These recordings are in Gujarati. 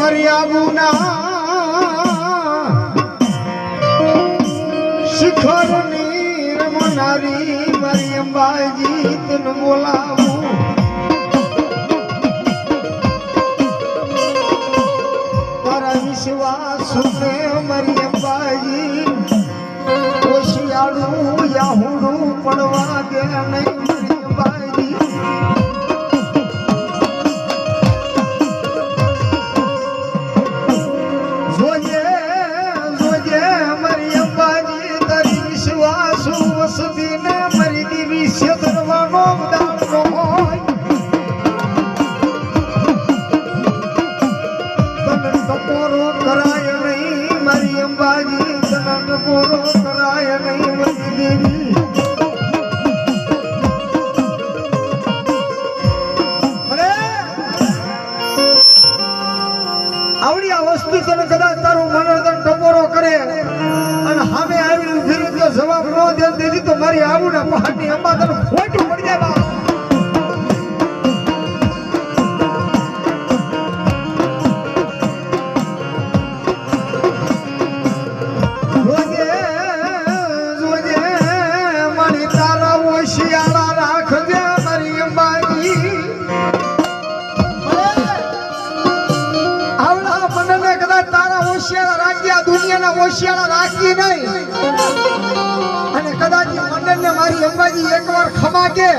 આબુના શિખરની રમનારી મારી અંબાજી, તને બોલાવું. તારા વિશ્વાસ ને મારી અંબાજી પડવા ગયા નહીં. વસતીને મારી દેવી છેતરવાનો દાડો હોય. તને ટપોરો નહીં, મારી અંબાજી દેવી. આવડી આ વસ્તુ તને કદાચ તારું મનોરંજન ન દે દીધી તો મારી આવું ને પહાડની અંબા તને ખોટું પડી જાય બા. તારા રાખજે હોશિયારા રાખી આ દુનિયાના હોશિયારા રાખી નહીં એ મંડળને મારી અંબાજી ખમા કે.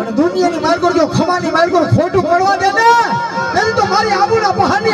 અને દુનિયાની માર્ગો જો ખમાની માર્ગો ખોટું પડવા દે ને તો મારી આબુના ખોટું